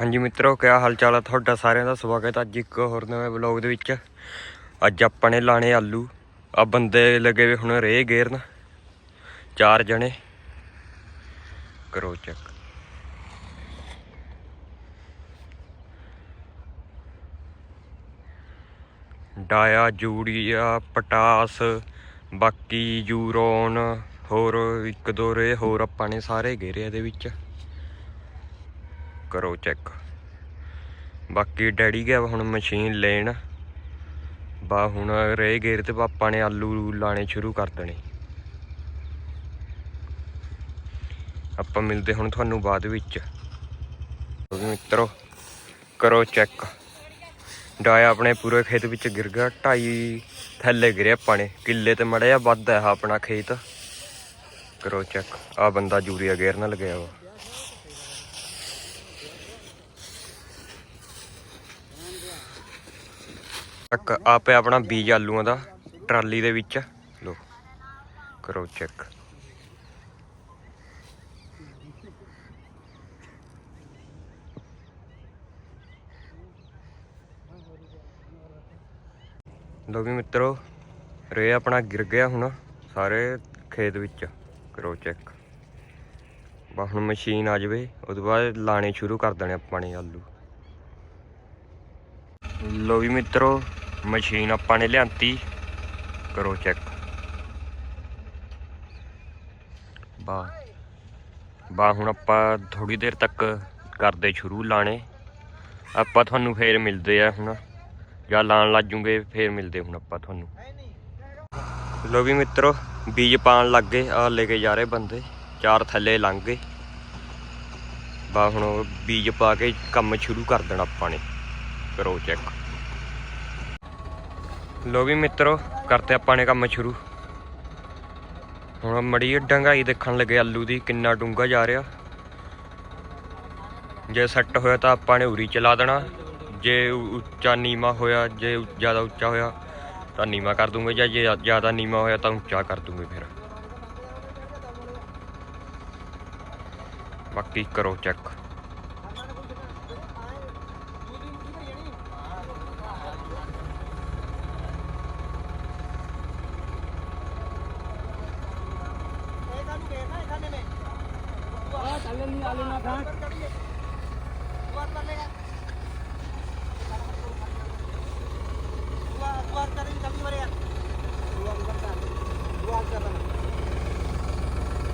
ਹਾਂਜੀ ਮਿੱਤਰੋ, ਕਿਆ ਹਾਲ ਚਾਲ ਆ ਤੁਹਾਡਾ ਸਾਰਿਆਂ ਦਾ? ਸਵਾਗਤ ਹੈ ਅੱਜ ਇੱਕ ਹੋਰ ਨਵੇਂ ਵਲੌਗ ਦੇ ਵਿੱਚ। ਅੱਜ ਆਪਾਂ ਨੇ ਲਾਣੇ ਆਲੂ। ਆ ਬੰਦੇ ਲੱਗੇ ਵੇ ਹੁਣ ਰੇ ਗੇਰਨ। ਚਾਰ ਜਣੇ। ਕਰੋ ਚੈੱਕ। ਡਾਇਆ, ਜੂੜੀਆ, ਪਟਾਸ, ਬਾਕੀ, ਯੂਰੋਨ, ਹੋਰ ਇੱਕ ਦੋ ਰੇ ਹੋਰ ਆਪਾਂ ਨੇ ਸਾਰੇ ਗੇਰੇ ਇਹਦੇ ਵਿੱਚ। ਕਰੋ ਚੈੱਕ। ਬਾਕੀ ਡੈਡੀ ਗਿਆ ਵਾ ਹੁਣ ਮਸ਼ੀਨ ਲੈਣ। ਬਾ ਹੁਣ ਰੇ ਗੇਰ ਤੇ ਪਾਪਾ ਨੇ ਆਲੂ ਲਾਣੇ ਸ਼ੁਰੂ ਕਰ ਦੇਣੇ। ਆਪਾਂ ਮਿਲਦੇ ਹੁਣ ਤੁਹਾਨੂੰ ਬਾਅਦ ਵਿੱਚ। ਉਹ ਮਿੱਤਰੋ, ਕਰੋ ਚੈੱਕ। ਡਾਇਆ ਆਪਣੇ ਪੂਰੇ ਖੇਤ ਵਿੱਚ ਗਿਰ ਗਿਆ, ਢਾਈ ਥੱਲੇ ਗਿਰੇ ਆਪਾਂ ਨੇ। ਕਿੱਲੇ ਤੇ ਮੜਿਆ ਵੱਧ ਹੈ ਆਪਣਾ ਖੇਤ। ਕਰੋ ਚੈੱਕ। ਆ ਬੰਦਾ ਜੂਰੀਆ ਨਾਲ ਗਿਆ ਵਾ। ਇੱਕ ਆਪੇ ਆਪਣਾ ਬੀਜ ਆਲੂਆਂ ਦਾ ਟਰਾਲੀ ਦੇ ਵਿੱਚ। ਲੋ ਕਰੋ ਚੈੱਕ ਲੋ ਵੀ ਮਿੱਤਰੋ ਰੇ ਆਪਣਾ ਗਿਰ ਗਿਆ ਹੁਣ ਸਾਰੇ ਖੇਤ ਵਿੱਚ। ਕਰੋ ਚੈੱਕ ਬਾ ਹੁਣ ਮਸ਼ੀਨ ਆ ਜਾਵੇ, ਉਹਦੇ ਬਾਅਦ ਲਾਣੇ ਸ਼ੁਰੂ ਕਰ ਦੇਣੇ ਆਪਾਂ ਨੇ ਆਲੂ। ਲੋ ਵੀ ਮਿੱਤਰੋ ਮਸ਼ੀਨ ਆਪਾਂ ਨੇ ਲਿਆਂਤੀ। ਕਰੋ ਚੈੱਕ। ਬਾ ਬਾ ਹੁਣ ਆਪਾਂ ਥੋੜੀ ਦੇਰ ਤੱਕ ਕਰਦੇ ਸ਼ੁਰੂ ਲਾਣੇ। ਆਪਾਂ ਤੁਹਾਨੂੰ ਫੇਰ ਮਿਲਦੇ ਆ ਹੁਣ। ਜਾਂ ਲਾਣ ਲੱਗ ਜੂਗੇ ਫੇਰ ਮਿਲਦੇ ਹੁਣ ਆਪਾਂ ਤੁਹਾਨੂੰ। ਲੋ ਵੀ ਮਿੱਤਰੋ, ਬੀਜ ਪਾਣ ਲੱਗ ਗਏ ਆ ਲੈ ਕੇ ਜਾ ਰਹੇ ਬੰਦੇ। ਚਾਰ ਥੱਲੇ ਲੰਘ ਗਏ। ਬਾ ਹੁਣ ਬੀਜ ਪਾ ਕੇ ਕੰਮ ਸ਼ੁਰੂ ਕਰ ਦੇਣਾ ਆਪਾਂ ਨੇ। ਕਰੋ ਚੈੱਕ। ਲੋ ਵੀ ਮਿੱਤਰੋ ਕਰਤੇ ਆਪਾਂ ਨੇ ਕੰਮ ਸ਼ੁਰੂ। ਹੁਣ ਮੜੀ ਡੰਗਾਈ ਦੇਖਣ ਲੱਗੇ ਆਲੂ ਦੀ, ਕਿੰਨਾ ਡੂੰਗਾ ਜਾ ਰਿਹਾ। ਜੇ ਸੈੱਟ ਹੋਇਆ ਤਾਂ ਆਪਾਂ ਨੇ ਉਰੀ ਚਲਾ ਦੇਣਾ। ਜੇ ਉੱਚਾ ਨੀਮਾ ਹੋਇਆ, ਜੇ ਜ਼ਿਆਦਾ ਉੱਚਾ ਹੋਇਆ, ਤਾਂ ਨੀਮਾ ਕਰ ਦੂੰਗੇ। ਜਾਂ ਜੇ ਜ਼ਿਆਦਾ ਨੀਮਾ ਹੋਇਆ, ਤਾਂ ਉੱਚਾ ਕਰ ਦੂੰਗੇ ਫਿਰ। ਬਾਕੀ ਕਰੋ ਚੈੱਕ।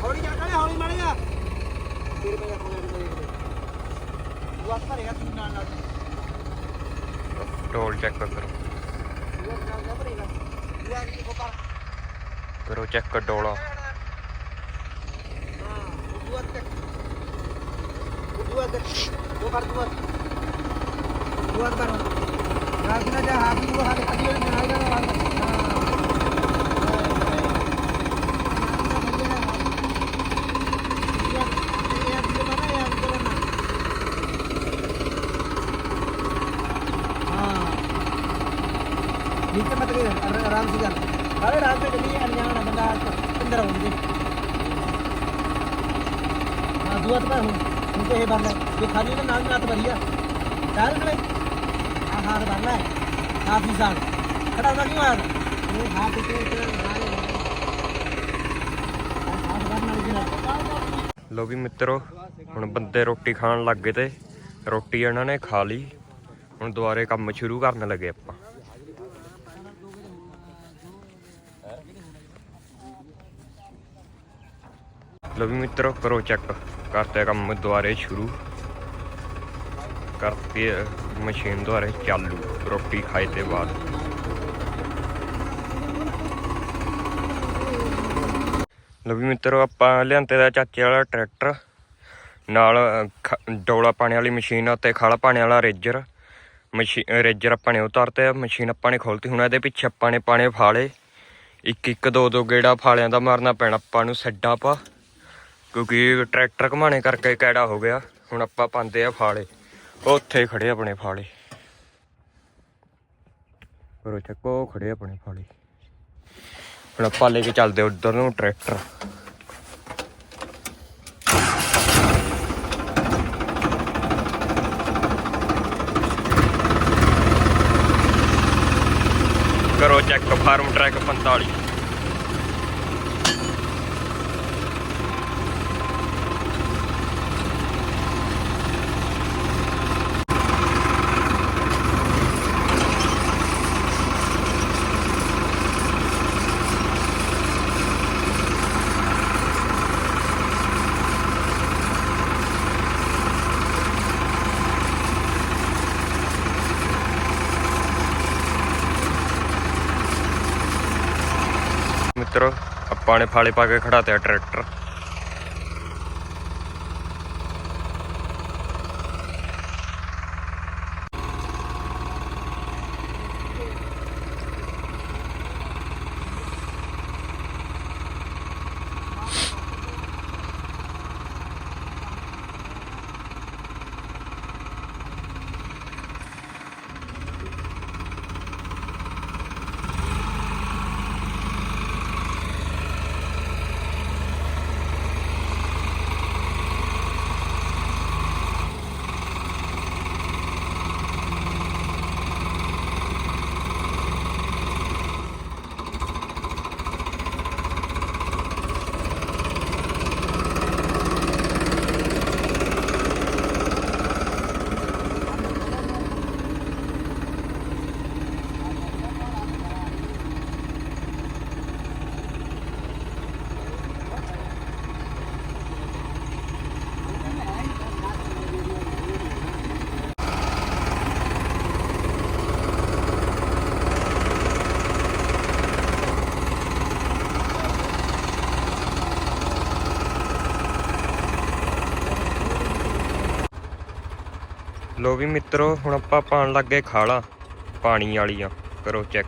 ਹੌਲੀ ਜਾ ਕਾਲੇ ਹੌਲੀ ਮਾੜੇ ਜਾ ਤੇਰੇ ਪੇ ਕੋਲੇ ਦੇ ਦੇ ਦੁਆ ਭਰੇਗਾ ਤੂੰ ਨਾਲ ਨਾਲ ਢੋਲ ਚੈੱਕ ਕਰੋ। ਦੁਆ ਕਰੋ ਚੈੱਕ ਡੋਲਾ ਹਾਂ ਦੁਆ दुआ कर वो कर दुआ दुआ करो रात ना जा हाथ दुआ हाथ खड़ी हो बनाई ना हाथ नीचे मत गए आराम से जाना अरे रात में चलिए अनजान बंदा अंदर आउंगे हाँ दुआ तो मैं हूँ उनको ये भरना है जो खाली ना नाम नाथ भरिया चार खड़े हाँ हाथ भरना है हाथ निशान खड़ा होना क्यों यार ये हाथ ऊपर ऊपर हाथ भरना है ਲੋ ਵੀ ਮਿੱਤਰੋ ਹੁਣ ਬੰਦੇ ਰੋਟੀ ਖਾਣ ਲੱਗ ਗਏ ਤੇ ਰੋਟੀ ਇਹਨਾਂ ਨੇ ਖਾ ਲਈ ਹੁਣ ਦੁਬਾਰੇ ਕੰਮ ਸ਼ੁਰੂ ਕਰਨ ਲੱਗੇ ਆਪਾਂ ਲੋ ਵੀ ਮਿੱਤਰੋ, ਕਰੋ ਚੈੱਕ ਕਰਤੇ ਕੰਮ ਦੁਆਰੇ ਸ਼ੁਰੂ। ਕਰਤੀ ਮਸ਼ੀਨ ਦੁਆਰੇ ਚਾਲੂ, ਰੋਟੀ ਖਾਏ ਤੇ ਬਾਅਦ। ਲੋ ਵੀ ਮਿੱਤਰੋ, ਆਪਾਂ ਲਿਆਂਤੇ ਦਾ ਚਾਚੇ ਵਾਲਾ ਟਰੈਕਟਰ। ਨਾਲ, ਖ- ਡੋਲਾ ਪਾਣੇ ਵਾਲੀ ਮਸ਼ੀਨ ਅਤੇ ਖਲ ਪਾਣੇ ਵਾਲਾ ਰੇਜਰ। ਮਸ਼ੀਨ ਰੇਜਰ ਆਪਾਂ ਨੇ ਉਤਾਰਤੇ ਮਸ਼ੀਨ ਆਪਾਂ ਨੇ ਖੋਲਤੀ। ਹੁਣ ਇਹਦੇ ਪਿੱਛੇ ਆਪਾਂ ਨੇ ਪਾਣੇ ਫਾਲੇ। ਇੱਕ ਇੱਕ ਦੋ ਦੋ ਗੇੜਾ ਫਾਲਿਆਂ ਦਾ ਮਾਰਨਾ ਪੈਣਾ ਆਪਾਂ ਨੂੰ, ਸੱਡਾ ਪਾ ਕਿਉਂਕਿ ਟਰੈਕਟਰ ਘਮਾਣੇ ਕਰਕੇ ਕੈੜਾ ਹੋ ਗਿਆ। ਹੁਣ ਆਪਾਂ ਪਾਉਂਦੇ ਆ ਫਾਲੇ। ਉੱਥੇ ਖੜੇ ਆਪਣੇ ਫਾਲੇ। ਪਰ ਚੱਕੋ ਖੜੇ ਆਪਣੇ ਫਾਲੇ। ਹੁਣ ਆਪਾਂ ਲੈ ਕੇ ਚੱਲਦੇ ਉਧਰ ਨੂੰ ਟਰੈਕਟਰ। ਕਰੋ ਚੈੱਕ ਫਾਰਮ ਟਰੈਕ 45 ਮਿੱਤਰੋ ਆਪਾਂ ਨੇ ਫਾਲੇ ਪਾ ਕੇ ਖੜਾਤਿਆ ਟਰੈਕਟਰ। ਲੋ ਵੀ ਮਿੱਤਰੋ ਹੁਣ ਆਪਾਂ ਪਾਣ ਲੱਗੇ ਖਾਲਾ ਪਾਣੀ ਵਾਲੀਆਂ। ਕਰੋ ਚੈੱਕ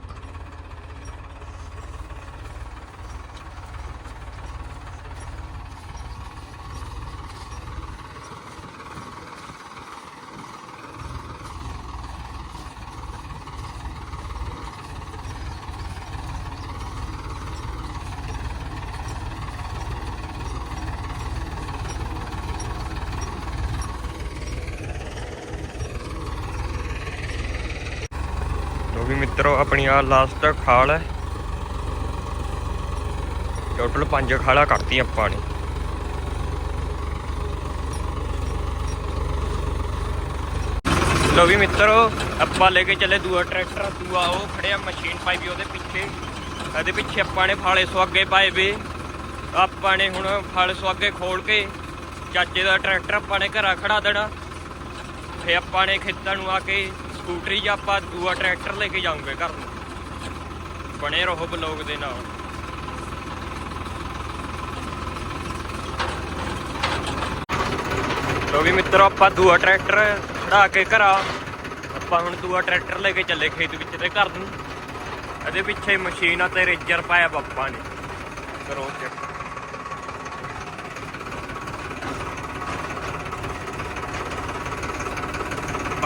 ਲੋ ਵੀ ਮਿੱਤਰੋ, ਆਪਣੀ ਆ ਲਾਸਟ ਖਾਲ ਹੈ। ਟੋਟਲ ਪੰਜ ਖਾਲਾ ਕੱਟਤੀਆਂ ਆਪਾਂ ਨੇ। ਲੋ ਵੀ ਮਿੱਤਰੋ, ਆਪਾਂ ਲੈ ਕੇ ਚੱਲੇ ਦੂਆ ਟਰੈਕਟਰ ਦੂਆ ਉਹ ਖੜਿਆ ਮਸ਼ੀਨ ਪਾਈ ਵੀ ਉਹਦੇ ਪਿੱਛੇ। ਇਹਦੇ ਪਿੱਛੇ ਆਪਾਂ ਨੇ ਫਾਲੇ ਸੁਆਗੇ ਪਾਏ ਵੇ। ਆਪਾਂ ਨੇ ਹੁਣ ਫਾਲੇ ਸੁਆਗੇ ਖੋਲ ਕੇ ਚਾਚੇ ਦਾ ਟਰੈਕਟਰ ਆਪਾਂ ਨੇ ਘਰਾਂ ਖੜਾ ਦੇਣਾ। ਫੇ ਆਪਾਂ ਨੇ ਖੇਤਾਂ ਨੂੰ ਆ ਕੇ ਸਕੂਟਰੀ 'ਚ ਆਪਾਂ ਦੂਆ ਟਰੈਕਟਰ ਲੈ ਕੇ ਜਾਵਾਂਗੇ ਘਰ ਨੂੰ। ਬਣੇ ਰਹੋ ਬਲੌਗ ਦੇ ਨਾਲ। ਲੋ ਵੀ ਮਿੱਤਰੋ, ਆਪਾਂ ਦੂਆ ਟਰੈਕਟਰ ਖੜਾ ਕੇ ਘਰਾਂ ਆਪਾਂ ਹੁਣ ਦੂਆ ਟਰੈਕਟਰ ਲੈ ਕੇ ਚੱਲੇ ਖੇਤ ਵਿੱਚ ਤੇ ਘਰ ਨੂੰ। ਇਹਦੇ ਪਿੱਛੇ ਮਸ਼ੀਨ ਅਤੇ ਰੇਜਰ ਪਾਇਆ ਬੱਪਾ ਨੇ। ਕਰੋ ਚੈੱਕ।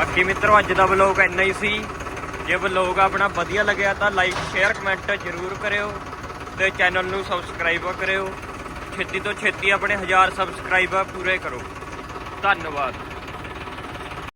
ਬਾਕੀ ਮਿੱਤਰੋ, ਅੱਜ ਦਾ ਵਲੌਗ ਇੰਨਾ ਹੀ ਸੀ। ਜੇ ਵਲੌਗ ਆਪਣਾ ਵਧੀਆ ਲੱਗਿਆ ਤਾਂ ਲਾਈਕ ਸ਼ੇਅਰ ਕਮੈਂਟ ਜ਼ਰੂਰ ਕਰਿਓ ਤੇ ਚੈਨਲ ਨੂੰ ਸਬਸਕ੍ਰਾਈਬ ਕਰਿਓ। ਛੇਤੀ ਤੋਂ ਛੇਤੀ ਆਪਣੇ 1000 ਸਬਸਕ੍ਰਾਈਬਰ ਪੂਰੇ ਕਰੋ। ਧੰਨਵਾਦ।